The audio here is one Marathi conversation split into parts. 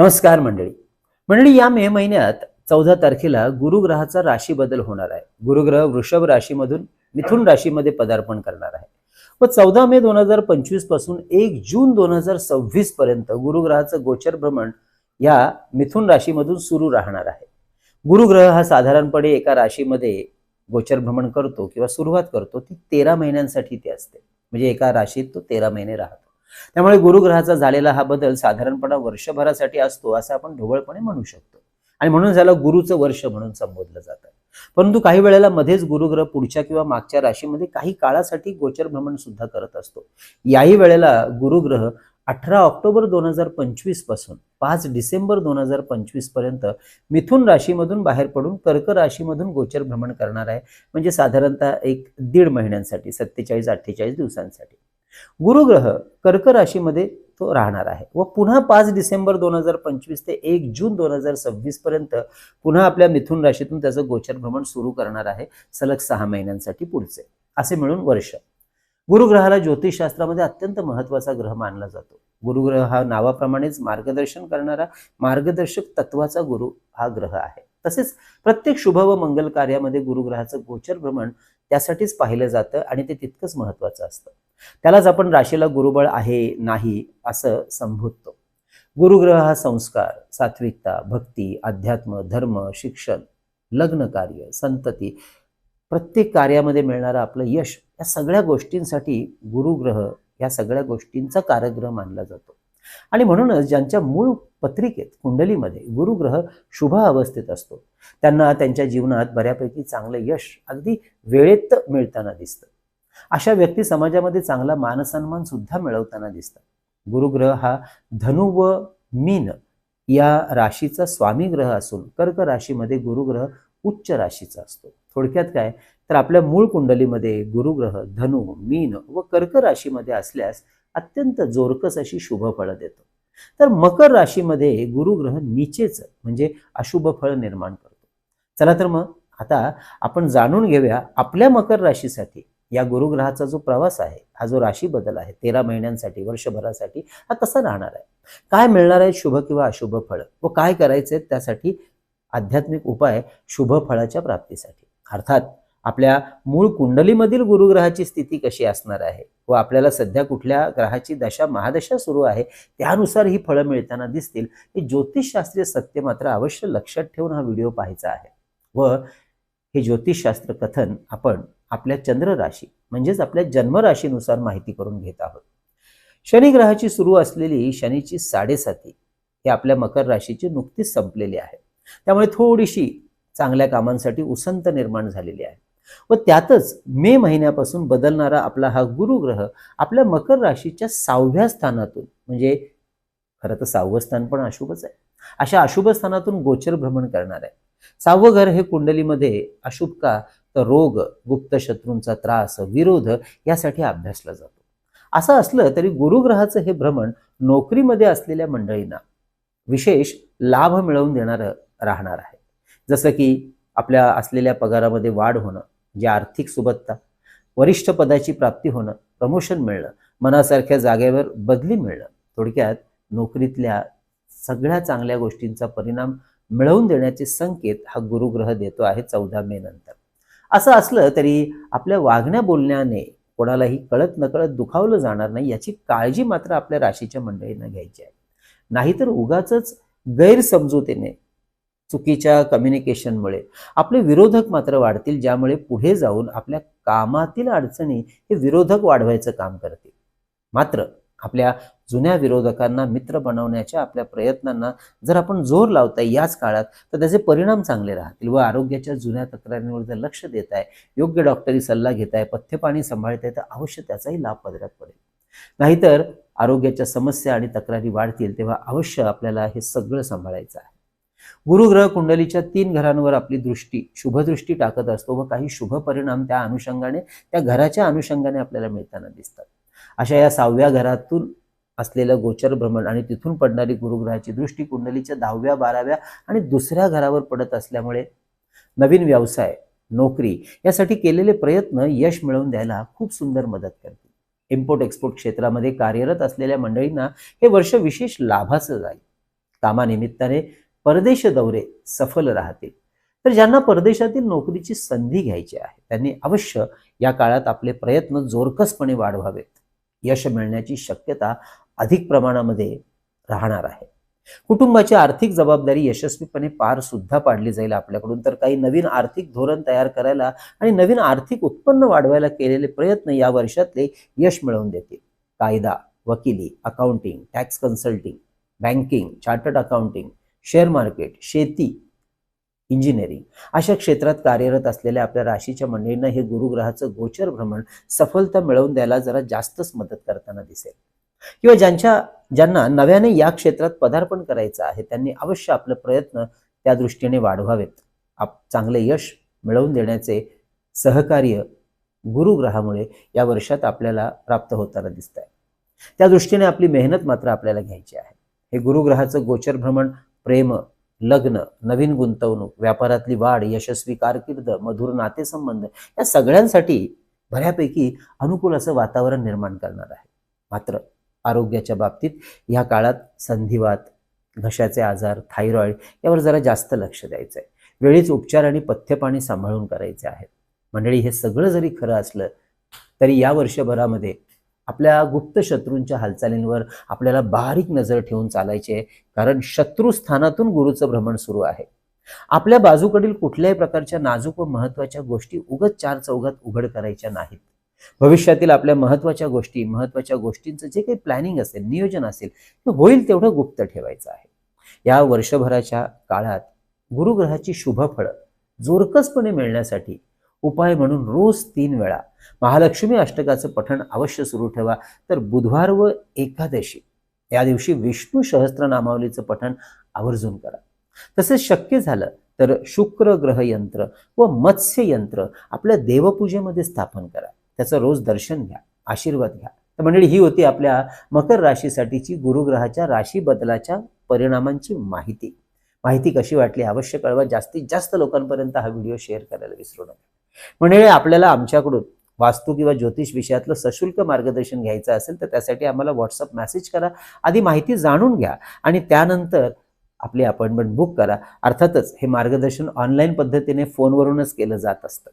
नमस्कार मंडळी. मंडळी या मे महिन्यात चौदा तारखेला गुरुग्रहाचा राशी बदल होणार आहे. गुरुग्रह वृषभ राशीमधून मिथुन राशीमध्ये पदार्पण करणार आहे. व चौदा मे दोन हजार पंचवीसपासून एक जून दोन हजार सव्वीस पर्यंत गुरुग्रहाचं गोचर भ्रमण या मिथुन राशीमधून सुरू राहणार आहे. गुरुग्रह हा साधारणपणे एका राशीमध्ये गोचर भ्रमण करतो किंवा सुरुवात करतो. ती तेरा महिन्यांसाठी ते असते. म्हणजे एका राशीत तो तेरा महिने राहतो. त्यामुळे गुरुग्रहाचा झालेला हा बदल साधारणपणे वर्षभरासाठी असतो असं आपण ढोबळपणे म्हणू शकतो. आणि म्हणून त्याला गुरुचं वर्ष म्हणून संबोधलं जातं. परंतु काही वेळेला मध्येच गुरुग्रह पुढच्या किंवा मागच्या राशीमध्ये काही काळासाठी गोचर भ्रमण सुद्धा करत असतो. याही वेळेला गुरुग्रह अठरा ऑक्टोबर दोन हजार पंचवीसपासून पाच डिसेंबर दोन हजार पंचवीसपर्यंत मिथुन राशीमधून बाहेर पडून कर्क राशीमधून गोचर भ्रमण करणार आहे. म्हणजे साधारणतः एक दीड महिन्यांसाठी सत्तेचाळीस अठ्ठेचाळीस दिवसांसाठी. गुरुग्रह कर्क राशीमध्ये तो राहणार आहे. व पुन्हा पाच डिसेंबर दोन हजार पंचवीस ते एक जून दोन हजार सव्वीस पर्यंत पुन्हा आपल्या मिथुन राशीतून त्याचं गोचर भ्रमण सुरू करणार आहे सलग सहा महिन्यांसाठी पुढचे. असे मिळून वर्ष. गुरुग्रहाला ज्योतिषशास्त्रामध्ये अत्यंत महत्त्वाचा ग्रह मानला जातो. गुरुग्रह हा नावाप्रमाणेच मार्गदर्शन करणारा मार्गदर्शक तत्वाचा गुरु हा ग्रह आहे. तसेच प्रत्येक शुभ व मंगल कार्यामध्ये गुरुग्रहाचं गोचर भ्रमण त्यासाठीच पाहिलं जातं आणि ते तितकंच महत्वाचं असतं. त्यालाच आपण राशीला गुरुबळ आहे नाही असं संबोधतो. गुरुग्रह हा संस्कार सात्विकता भक्ती अध्यात्म धर्म शिक्षण लग्न कार्य संतती प्रत्येक कार्यामध्ये मिळणारं आपलं यश या सगळ्या गोष्टींसाठी गुरुग्रह या सगळ्या गोष्टींचा कारग्रह मानला जातो. आणि म्हणूनच ज्यांच्या मूळ पत्रिकेत कुंडलीमध्ये गुरुग्रह शुभ अवस्थेत असतो त्यांना त्यांच्या जीवनात बऱ्यापैकी चांगलं यश अगदी वेळेत मिळताना दिसतं. अशा व्यक्ती समाजामध्ये चांगला मानसन्मान सुद्धा मिळवताना दिसतात. गुरुग्रह हा धनु व मीन या राशीचा स्वामी ग्रह असून कर्क राशीमध्ये गुरुग्रह उच्च राशीचा असतो. थोडक्यात काय? तर आपल्या मूळ कुंडलीमध्ये गुरुग्रह धनु मीन व कर्क राशीमध्ये असल्यास अत्यंत जोरकस अशी शुभ फळं देतो. तर मकर राशीमध्ये गुरुग्रह नीचेच म्हणजे अशुभ फळ निर्माण करतो. चला तर मग आता आपण जाणून घेऊया आपल्या मकर राशीसाठी या गुरुग्रहाचा जो प्रवास आहे हा जो राशी बदल आहे तेरा महिन्यांसाठी वर्षभरासाठी हा कसा राहणार आहे? काय मिळणार आहे शुभ किंवा अशुभ फळ? व काय करायचे त्यासाठी आध्यात्मिक उपाय शुभ फळाच्या प्राप्तीसाठी? अर्थात आपल्या मूळ कुंडलीमधील गुरुग्रहाची स्थिती कशी असणार आहे? व आपल्याला सध्या कुठल्या ग्रहाची दशा महादशा सुरू आहे? त्यानुसार ही फळं मिळताना दिसतील. हे ज्योतिषशास्त्रीय सत्य मात्र अवश्य लक्षात ठेवून हा व्हिडिओ पाहायचा आहे. व हे ज्योतिषशास्त्र कथन आपण आपल्या चंद्र राशी म्हणजेच आपल्या जन्मराशीनुसार माहिती करून घेत आहोत. शनी ग्रहाची सुरू असलेली शनीची साडेसाती हे आपल्या मकर राशीची नुकतीच संपलेली आहे. त्यामुळे थोडीशी चांगल्या कामांसाठी उसंत निर्माण झालेली आहे. व त्यातच मे महिन्यापासून बदलणारा आपला हा गुरुग्रह आपल्या मकर राशीच्या सहाव्या स्थानातून म्हणजे खरं तर सहावं स्थान पण अशुभच आहे. अशा अशुभ स्थानातून गोचर भ्रमण करणार आहे. सहावं घर हे कुंडलीमध्ये अशुभ का? तर रोग गुप्त शत्रूंचा त्रास विरोध यासाठी अभ्यासला जातो. असं असलं तरी गुरुग्रहाचं हे भ्रमण नोकरीमध्ये असलेल्या मंडळींना विशेष लाभ मिळवून देणारं राहणार आहे. जसं की आपल्या असलेल्या पगारामध्ये वाढ होणं जे आर्थिक सुबत्ता वरिष्ठ पदाची प्राप्ती होणं प्रमोशन मिळणं मनासारख्या जागेवर बदली मिळणं थोडक्यात नोकरीतल्या सगळ्या चांगल्या गोष्टींचा परिणाम मिळवून देण्याचे संकेत हा गुरुग्रह देतो आहे चौदा मे नंतर. असं असलं तरी आपल्या वागण्या बोलण्याने कोणालाही कळत नकळत दुखावलं जाणार नाही याची काळजी मात्र आपल्या राशीच्या मंडळीनं घ्यायची आहे. नाहीतर उगाच गैरसमजुतीने चुकीच्या कम्युनिकेशनमुळे आपले विरोधक मात्र वाढतील ज्यामुळे पुढे जाऊन आपल्या कामातील अडचणी हे विरोधक वाढवायचं काम करतील. मात्र आपल्या जुन्या विरोधकांना मित्र बनवण्याच्या आपल्या प्रयत्नांना जर आपण जोर लावताय याच काळात तर त्याचे परिणाम चांगले राहतील व आरोग्याच्या जुन्या तक्रारींवर जर लक्ष देत आहे योग्य डॉक्टरी सल्ला घेत आहे पथ्यपाणी आहे तर अवश्य त्याचाही लाभ पदरात पडेल. नाहीतर आरोग्याच्या समस्या आणि तक्रारी वाढतील तेव्हा अवश्य आपल्याला हे सगळं सांभाळायचं आहे. गुरुग्रह कुंडलीच्या तीन घरांवर आपली दृष्टी शुभदृष्टी टाकत असतो व काही शुभ परिणाम त्या अनुषंगाने त्या घराच्या अनुषंगाने आपल्याला मिळताना दिसतात. अशा या सहाव्या घरातून असलेलं गोचर भ्रमण आणि तिथून पडणारी गुरुग्रहाची दृष्टी कुंडलीच्या दहाव्या बाराव्या आणि दुसऱ्या घरावर पडत असल्यामुळे नवीन व्यवसाय नोकरी यासाठी केलेले प्रयत्न यश मिळवून द्यायला खूप सुंदर मदत करते इम्पोर्ट एक्सपोर्ट क्षेत्रामध्ये कार्यरत असलेल्या मंडळींना हे वर्ष विशेष लाभाचं जाईल. कामानिमित्ताने परदेश दौरे सफल राहतील. तर ज्यांना परदेशातील नोकरीची संधी घ्यायची आहे त्यांनी अवश्य या काळात आपले प्रयत्न जोरकसपणे वाढवावेत. यश मिळण्याची शक्यता अधिक प्रमाणामध्ये राहणार आहे. कुटुंबाची आर्थिक जबाबदारी यशस्वीपणे पार सुद्धा पाडली जाईल आपल्याकडून. तर काही नवीन आर्थिक धोरण तयार करायला आणि नवीन आर्थिक उत्पन्न वाढवायला केलेले प्रयत्न या वर्षातले यश मिळवून देतील. कायदा वकिली accounting tax consulting banking chartered accounting share market शेती इंजिनिअरिंग. अशा क्षेत्रात कार्यरत असलेल्या आपल्या राशीच्या मंडळींना हे गुरुग्रहाचं गोचर भ्रमण सफलता मिळवून द्यायला जरा जास्तच मदत करताना दिसेल. किंवा ज्यांच्या ज्यांना नव्याने या क्षेत्रात पदार्पण करायचं आहे त्यांनी अवश्य आपले प्रयत्न त्या दृष्टीने वाढवावेत. आप चांगले यश मिळवून देण्याचे सहकार्य गुरुग्रहामुळे या वर्षात आपल्याला प्राप्त होताना दिसत आहे त्या दृष्टीने आपली मेहनत मात्र आपल्याला घ्यायची आहे. हे गुरुग्रहाचं गोचर भ्रमण प्रेम लग्न नवीन गुंतवणूक व्यापारातली वाढ यशस्वी कारकीर्द मधुर नातेसंबंध या सगळ्यांसाठी बऱ्यापैकी अनुकूल असं वातावरण निर्माण करणार आहे. मात्र आरोग्याच्या बाबतीत ह्या काळात संधिवात घशाचे आजार थायरॉईड यावर जरा जास्त लक्ष द्यायचं आहे वेळीच उपचार आणि पथ्यपाणी सांभाळून करायचे आहेत. मंडळी हे सगळं जरी खरं असलं तरी या वर्षभरामध्ये आपल्या गुप्त शत्रूंच्या हालचालींवर आपल्याला बारीक नजर ठेवून चालायचे आहे. कारण शत्रूस्थानातून गुरुचं भ्रमण सुरू आहे. आपल्या बाजूकडील कुठल्याही प्रकारच्या नाजूक व महत्त्वाच्या गोष्टी उगत चार चौघात उघड करायच्या नाहीत. भविष्यातील आपल्या महत्त्वाच्या गोष्टी महत्त्वाच्या गोष्टींचं जे काही प्लॅनिंग असेल नियोजन असेल ते होईल तेवढं गुप्त ठेवायचं आहे. या वर्षभराच्या काळात गुरुग्रहाची शुभफळं जोरकसपणे मिळण्यासाठी उपाय म्हणून रोज तीन वेळा. महालक्ष्मी अष्टकाचं पठण अवश्य सुरू ठेवा. तर बुधवार व एकादशी या दिवशी विष्णू सहस्त्रनामावलीचं पठण आवर्जून करा. तसेच शक्य झालं तर शुक्र ग्रह यंत्र व मत्स्य यंत्र आपल्या देवपूजेमध्ये स्थापन करा. त्याचं रोज दर्शन घ्या आशीर्वाद घ्या. तर मंडळी ही होती आपल्या मकर राशीसाठीची गुरुग्रहाच्या राशी बदलाच्या परिणामांची माहिती. माहिती कशी वाटली अवश्य कळवा. जास्तीत जास्त लोकांपर्यंत हा व्हिडिओ शेअर करायला विसरू नका. म्हणजे आपल्याला आमच्याकडून वास्तू किंवा ज्योतिष विषयातलं सशुल्क मार्गदर्शन घ्यायचं असेल तर त्यासाठी आम्हाला व्हॉट्सअप मेसेज करा. आधी माहिती जाणून घ्या आणि त्यानंतर आपली अपॉइंटमेंट बुक करा. अर्थातच हे मार्गदर्शन ऑनलाईन पद्धतीने फोनवरूनच केलं जात असतं.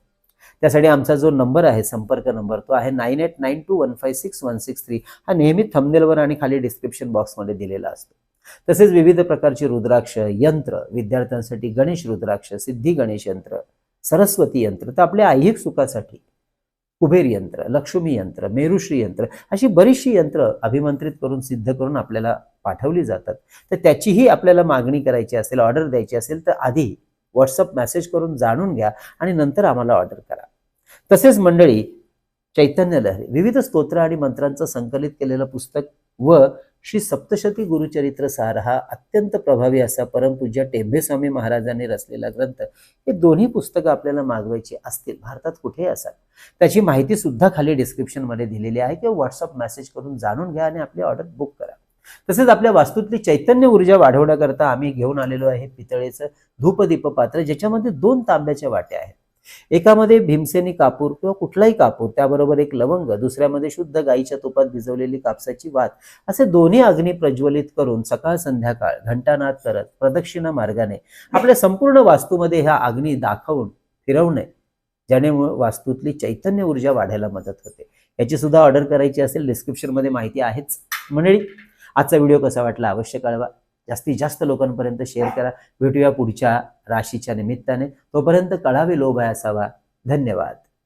त्यासाठी आमचा जो नंबर आहे संपर्क नंबर तो आहे nine eight nine two one five six one six three हा नेहमी थंबनेलवर आणि खाली डिस्क्रिप्शन बॉक्समध्ये दिलेला असतो. तसेच विविध प्रकारची रुद्राक्ष यंत्र विद्यार्थ्यांसाठी गणेश रुद्राक्ष सिद्धी गणेश यंत्र सरस्वती यंत्र तर आपल्या ऐहिक सुखासाठी कुबेर यंत्र लक्ष्मी यंत्र मेरुश्री यंत्र अशी बरीचशी यंत्र अभिमंत्रित करून सिद्ध करून आपल्याला पाठवली जातात. तर त्याचीही आपल्याला मागणी करायची असेल ऑर्डर द्यायची असेल तर आधी व्हॉट्सअप मेसेज करून जाणून घ्या आणि नंतर आम्हाला ऑर्डर करा. तसेच मंडळी चैतन्य लहरी विविध स्तोत्र आणि मंत्रांचं संकलित केलेलं पुस्तक व श्री सप्तशती गुरुचरित्र सार हा अत्यंत प्रभावी असा परमपूज्य टेंभेस्वामी महाराजांनी रचलेला ग्रंथ. हे दोन्ही पुस्तकं आपल्याला मागवायची असतील. भारतात कुठेही असाल. त्याची माहिती सुद्धा खाली डिस्क्रिप्शनमध्ये दिलेली आहे. किंवा व्हॉट्सअप मेसेज करून जाणून घ्या आणि आपली ऑर्डर बुक करा. तसेच आपल्या वास्तूतली चैतन्य ऊर्जा वाढवण्याकरता आम्ही घेऊन आलेलो आहे पितळेचं धूपदीप पात्र ज्याच्यामध्ये दोन तांब्याच्या वाट्या आहेत. एकामध्ये भीमसेनी कापूर किंवा कुठलाही कापूर त्याबरोबर एक लवंग दुसऱ्यामध्ये शुद्ध गाईच्या तुपात भिजवलेली कापसाची वात असे दोन्ही अग्नी प्रज्वलित करून सकाळ संध्याकाळ घंटानाद करत प्रदक्षिणा मार्गाने आपल्या संपूर्ण वास्तूमध्ये ह्या अग्नी दाखवून फिरवणे ज्याने वास्तूतली चैतन्य ऊर्जा वाढायला मदत होते. याची सुद्धा ऑर्डर करायची असेल डिस्क्रिप्शनमध्ये माहिती आहेच. मंडळी आजचा व्हिडिओ कसा वाटला अवश्य कळवा. जास्तीत जास्त लोकांपर्यंत शेअर करा. भेटूया पुढच्या राशीच्या निमित्ताने. तोपर्यंत कळावे लोभ आहे असावा. धन्यवाद.